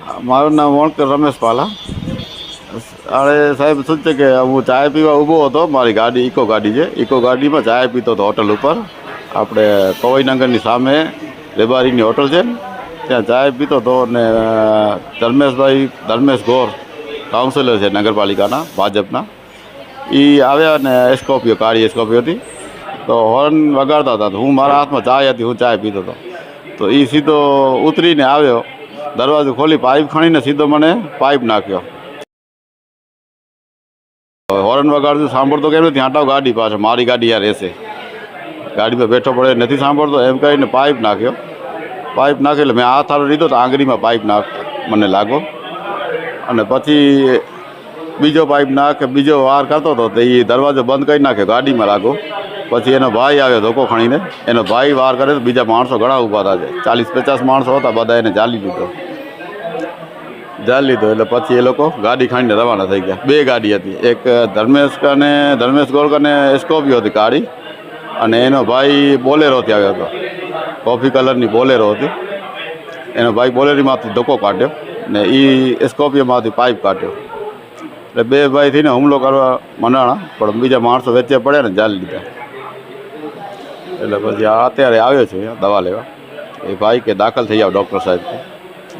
મારું નામ વણકર રમેશ પાલા. અરે સાહેબ શું છે કે હું ચાય પીવા ઊભો હતો, મારી ગાડી, ઇકો ગાડી છે. ઇકો ગાડીમાં ચાય પીતો હતો હોટલ ઉપર. આપણે પવઈનગરની સામે રેબારીની હોટલ છે. ત્યાં ચાય પીતો હતો અને ધર્મેશભાઈ, ધર્મેશ ગોર કાઉન્સિલર છે નગરપાલિકાના, ભાજપના. એ આવ્યા ને સ્કોર્પિયો કાળી એસ્કોપીઓ હતી. તો હોર્ન વગાડતા હતા. હું મારા હાથમાં ચાય હતી, હું ચાય પીતો હતો. તો એ સીધો ઉતરીને આવ્યો. દરવાજો ખોલી પાઇપ ખણીને સીધો મને પાઇપ નાખ્યો. હોર્ન વગાડતો સાંભળતો કેમ નથી? હટાવ ગાડી પાછળ મારી ગાડી યાર રહેશે. ગાડીમાં બેઠો પડે, નથી સાંભળતો, એમ કહીને પાઇપ નાખ્યો. પાઇપ નાખ્યો એટલે મેં આ હારો લીધો તો આંગળીમાં પાઇપ નાખ, મને લાગો. અને પછી બીજો પાઇપ નાખે, બીજો વાર કરતો હતો તો એ દરવાજો બંધ કરી નાખ્યો, ગાડીમાં લાગો. પછી એનો ભાઈ આવ્યો ધોકો ખણીને. એનો ભાઈ વાર કરે તો બીજા માણસો ઘણા ઊભા હતા ચાલીસ પચાસ માણસો હતા, બધા એને ચાલી લીધો. જાલી લીધો એટલે પછી એ લોકો ગાડી ખાણીને રવાના થઈ ગયા. બે ગાડી હતી. એક ધર્મેશ અને ધર્મેશ ગોળક અને સ્કોર્પિયો હતી કાળી અને એનો ભાઈ બોલેરોથી આવ્યો હતો. કોફી કલરની બોલેરો હતી. એનો ભાઈ બોલેરીમાંથી ધક્કો કાઢ્યો ને એ સ્કોર્પિયોમાંથી પાઇપ કાઢ્યો. એટલે બે ભાઈ થઈને હુમલો કરવા મંડાણા પણ બીજા માણસો વચ્ચે પડ્યા ને જાલી લીધા. એટલે પછી અત્યારે આવ્યો છે દવા લેવા. એ ભાઈ કે દાખલ થઈ જાવ ડૉક્ટર સાહેબ.